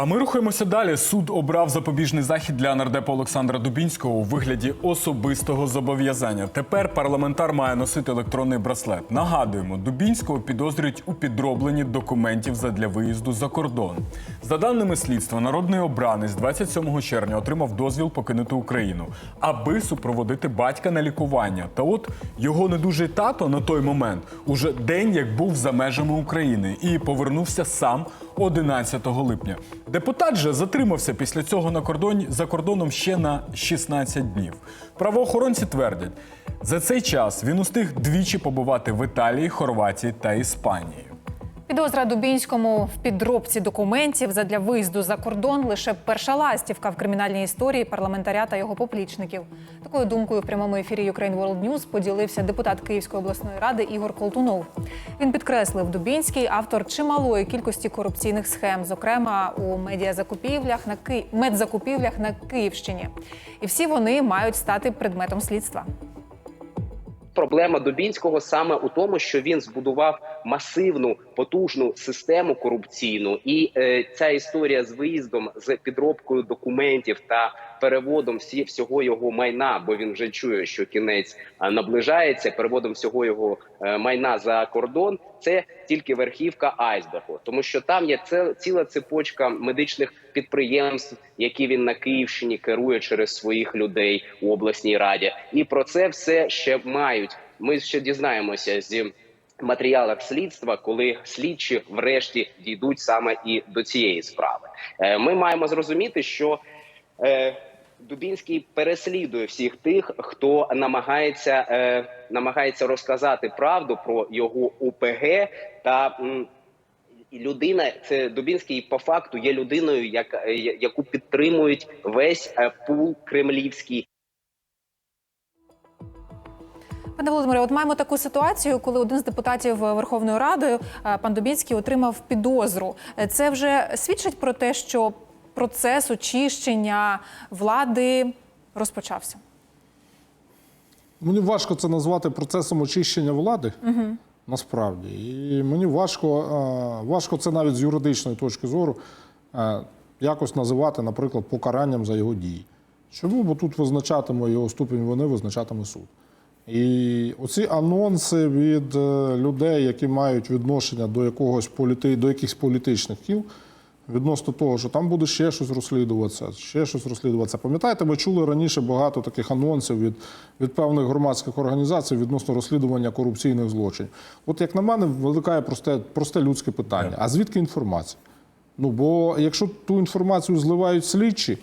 А ми рухаємося далі. Суд обрав запобіжний захід для нардепа Олександра Дубінського у вигляді особистого зобов'язання. Тепер парламентар має носити електронний браслет. Нагадуємо, Дубінського підозрюють у підробленні документів задля виїзду за кордон. За даними слідства, народний обранець 27 червня отримав дозвіл покинути Україну, аби супроводити батька на лікування. Та от його недужий тато на той момент уже день як був за межами України і повернувся сам 11 липня. Депутат же затримався після цього на кордоні за кордоном ще на 16 днів. Правоохоронці твердять, за цей час він устиг двічі побувати в Італії, Хорватії та Іспанії. Підозра Дубінському в підробці документів задля виїзду за кордон лише перша ластівка в кримінальній історії парламентаря та його поплічників. Такою думкою в прямому ефірі Ukraine World News поділився депутат Київської обласної ради Ігор Колтунов. Він підкреслив, Дубінський автор чималої кількості корупційних схем, зокрема у медіазакупівлях на Ки... медзакупівлях на Київщині. І всі вони мають стати предметом слідства. Проблема Дубінського саме у тому, що він збудував масивну потужну систему корупційну, і е, ця історія з виїздом, з підробкою документів та переводом всі всього його майна, бо він вже чує, що кінець наближається. Переводом всього його е, майна за кордон. Це тільки верхівка айсбергу, тому що там є ціла цепочка медичних підприємств, які він на Київщині керує через своїх людей у обласній раді, і про це все ще мають. Ми ще дізнаємося зі матеріалах слідства, коли слідчі врешті дійдуть саме і до цієї справи. Е, Ми маємо зрозуміти, що е, Дубінський переслідує всіх тих, хто намагається е, намагається розказати правду про його ОПГ та м, людина, це Дубінський по факту є людиною, яка е, яку підтримують весь е, пул кремлівський. Пане Володимире, от маємо таку ситуацію, коли один з депутатів Верховної Ради, е, пан Дубінський, отримав підозру. Це вже свідчить про те, що процес очищення влади розпочався. Мені важко це назвати процесом очищення влади. Угу. Насправді. І мені важко, е, важко це навіть з юридичної точки зору е, якось називати, наприклад, покаранням за його дії. Чому? Бо тут визначатиме його ступінь вини, визначатиме суд. І оці анонси від е, людей, які мають відношення до якогось політи... до якихось політичних кіл, відносно того, що там буде ще щось розслідуватися, ще щось розслідуватися. Пам'ятаєте, ми чули раніше багато таких анонсів від, від певних громадських організацій відносно розслідування корупційних злочинів. От як на мене, виникає просте, просте людське питання: а звідки інформація? Ну бо якщо ту інформацію зливають слідчі,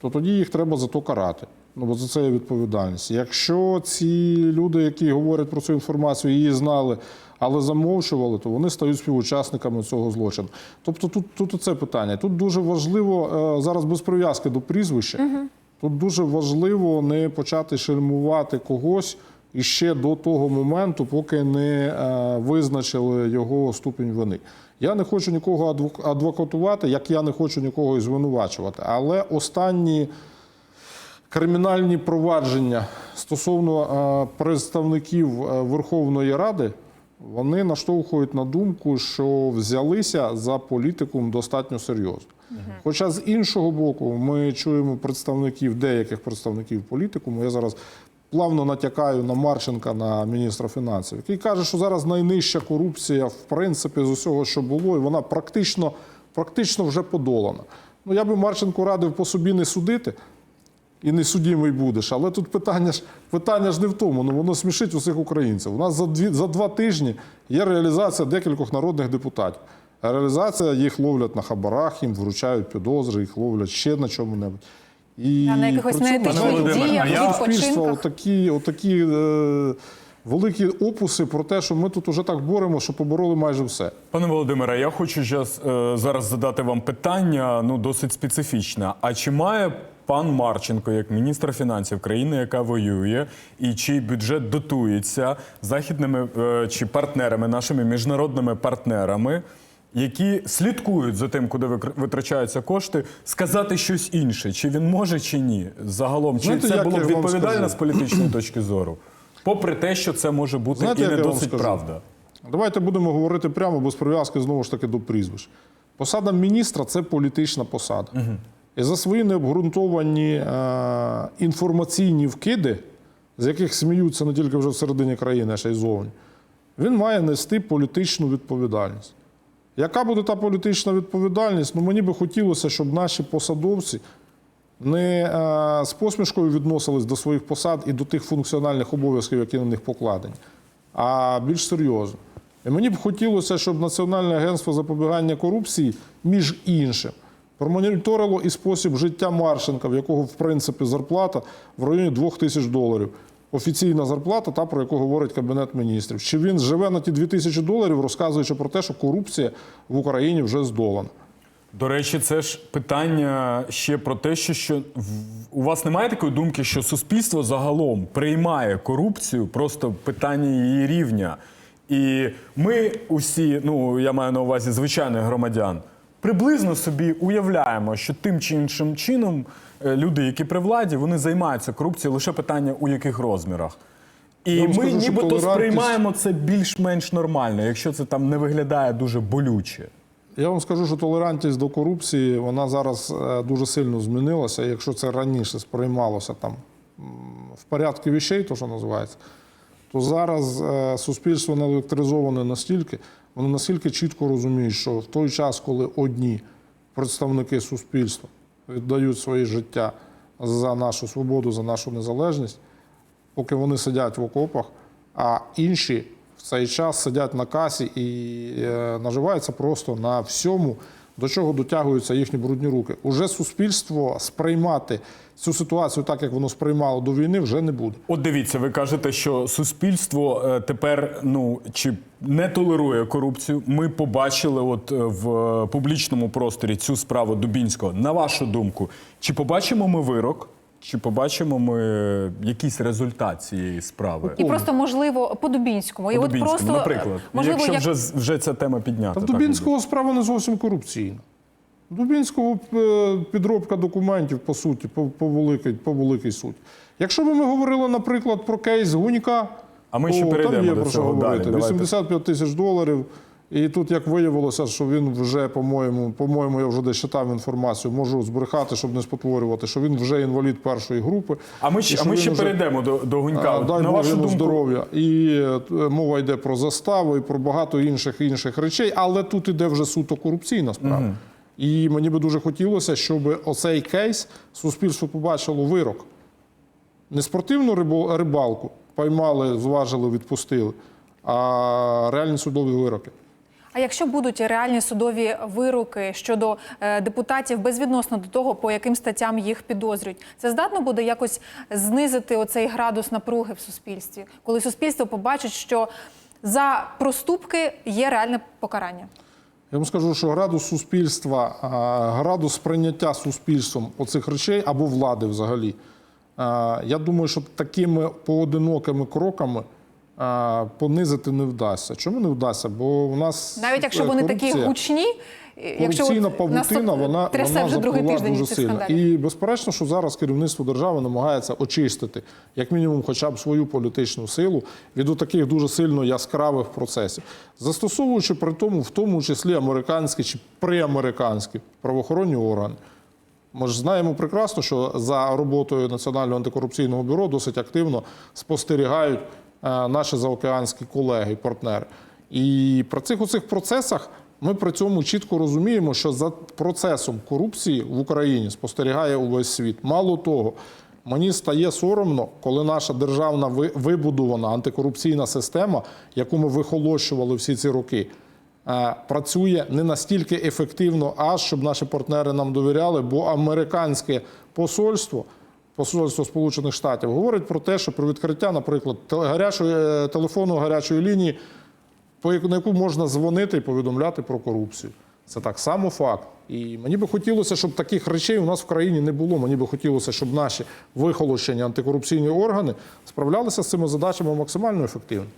то тоді їх треба за то карати. Ну, бо за це є відповідальність. Якщо ці люди, які говорять про цю інформацію, її знали, але замовчували, то вони стають співучасниками цього злочину. Тобто тут, тут це питання. Тут дуже важливо е, зараз без прив'язки до прізвища. Тут дуже важливо не почати шельмувати когось іще до того моменту, поки не е, визначили його ступінь вини. Я не хочу нікого адвок- адвокатувати, як я не хочу нікого і звинувачувати. Але останні кримінальні провадження стосовно е, представників е, Верховної Ради, вони наштовхують на думку, що взялися за політикум достатньо серйозно. Хоча з іншого боку, ми чуємо представників, деяких представників політикуму. Я зараз плавно натякаю на Марченка, на міністра фінансів, який каже, що зараз найнижча корупція, в принципі, з усього, що було, і вона практично, практично вже подолана. Ну, я би Марченку радив по собі не судити і не судімий будеш. Але тут питання ж, питання ж не в тому. Ну воно смішить усіх українців. У нас за, дві, за два тижні є реалізація декількох народних депутатів. Реалізація їх ловлять на хабарах, їм вручають підозри, їх ловлять ще на чому-небудь. І А на якихось неетичних діях, відпочинках? Отакі, отакі е, великі опуси про те, що ми тут уже так боремо, що побороли майже все. Пане Володимире, я хочу зараз, е, зараз задати вам питання, ну досить специфічне. А чи має пан Марченко, як міністр фінансів країни, яка воює, і чий бюджет дотується західними е, чи партнерами, нашими міжнародними партнерами, які слідкують за тим, куди витрачаються кошти, сказати щось інше? Чи він може, чи ні? Загалом, чи Знаєте, це було б відповідально з політичної точки зору? Попри те, що це може бути Знаєте, і не досить правда. Давайте будемо говорити прямо без прив'язки знову ж таки до прізвищ. Посада міністра це політична посада. І за свої необґрунтовані е, інформаційні вкиди, з яких сміються не тільки вже всередині країни, а ще й зовні, він має нести політичну відповідальність. Яка буде та політична відповідальність? Ну, мені би хотілося, щоб наші посадовці не е, з посмішкою відносились до своїх посад і до тих функціональних обов'язків, які на них покладені, а більш серйозно. І мені б хотілося, щоб Національне агентство запобігання корупції, між іншим, промоніторило і спосіб життя Маршенка, в якого, в принципі, зарплата в районі 2 тисяч доларів. Офіційна зарплата, та про яку говорить Кабінет міністрів. Чи він живе на ті 2 тисячі доларів, розказуючи про те, що корупція в Україні вже здолана. До речі, це ж питання ще про те, що, що у вас немає такої думки, що суспільство загалом приймає корупцію, просто питання її рівня. І ми усі, ну я маю на увазі звичайних громадян, приблизно собі уявляємо, що тим чи іншим чином е, люди, які при владі, вони займаються корупцією, лише питання у яких розмірах. І ми скажу, нібито толерантність- сприймаємо це більш-менш нормально, якщо це там не виглядає дуже болюче. Я вам скажу, що толерантність до корупції вона зараз е, дуже сильно змінилася. Якщо це раніше сприймалося там в порядку вещей, то що називається, то зараз е, суспільство наелектризоване настільки, вони настільки чітко розуміють, що в той час, коли одні представники суспільства віддають своє життя за нашу свободу, за нашу незалежність, поки вони сидять в окопах, а інші в цей час сидять на касі і е, наживаються просто на всьому, до чого дотягуються їхні брудні руки. Уже суспільство сприймати цю ситуацію так, як воно сприймало до війни, вже не буде. От дивіться, ви кажете, що суспільство е, тепер ну чи не толерує корупцію. Ми побачили, от е, в публічному просторі цю справу Дубінського. На вашу думку, чи побачимо ми вирок, чи побачимо ми якийсь результат цієї справи? І просто можливо по Дубінському. І от Дубінському, просто наприклад, можливо, якщо як вже вже ця тема піднята. Та так Дубінського справа не зовсім корупційна. В Дубінського е, підробка документів, по суті, по, по, великій, по великій суті. Якщо б ми говорили, наприклад, про кейс Гунька, А ми ще перейдемо там є до про що цього говорити. Давайте. 85 тисяч доларів. І тут як виявилося, що він вже, по-моєму, по-моєму, я вже десь читав інформацію, можу збрехати, щоб не спотворювати, що він вже інвалід першої групи. А ми ще, а ми ще уже- перейдемо до, до Гунька. а, Дай На вашу йому думку, здоров'я. І е, мова йде про заставу і про багато інших інших речей, але тут іде вже суто корупційна справа. І мені би дуже хотілося, щоб оцей кейс суспільство побачило вирок. Не спортивну рибалку поймали, зважили, відпустили, а реальні судові вироки. А якщо будуть реальні судові вироки щодо е, депутатів безвідносно до того, по яким статтям їх підозрюють, це здатно буде якось знизити оцей градус напруги в суспільстві, коли суспільство побачить, що за проступки є реальне покарання. Я вам скажу, що градус суспільства, градус сприйняття суспільством оцих речей або влади взагалі. Я думаю, що такими поодинокими кроками понизити не вдасться. Чому не вдасться? Бо у нас Навіть якщо вони такі гучні, Корупційна павутина, вона, вона вже дуже сильно. І безперечно, що зараз керівництво держави намагається очистити, як мінімум, хоча б свою політичну силу від таких дуже сильно яскравих процесів, застосовуючи при тому, в тому числі американські чи приамериканські правоохоронні органи. Ми ж знаємо прекрасно, що за роботою Національного антикорупційного бюро досить активно спостерігають наші заокеанські колеги партнери. І при цих оцих процесах ми при цьому чітко розуміємо, що за процесом корупції в Україні спостерігає увесь світ. Мало того, мені стає соромно, коли наша державна ви- вибудована антикорупційна система, яку ми вихолощували всі ці роки, е, працює не настільки ефективно, аж щоб наші партнери нам довіряли, бо американське посольство. Посольство Сполучених Штатів говорить про те, що про відкриття, наприклад, гарячої е, телефону гарячої лінії, на яку можна дзвонити і повідомляти про корупцію. Це так само факт. І мені би хотілося, щоб таких речей у нас в країні не було. Мені би хотілося, щоб наші вихолощені антикорупційні органи справлялися з цими задачами максимально ефективно.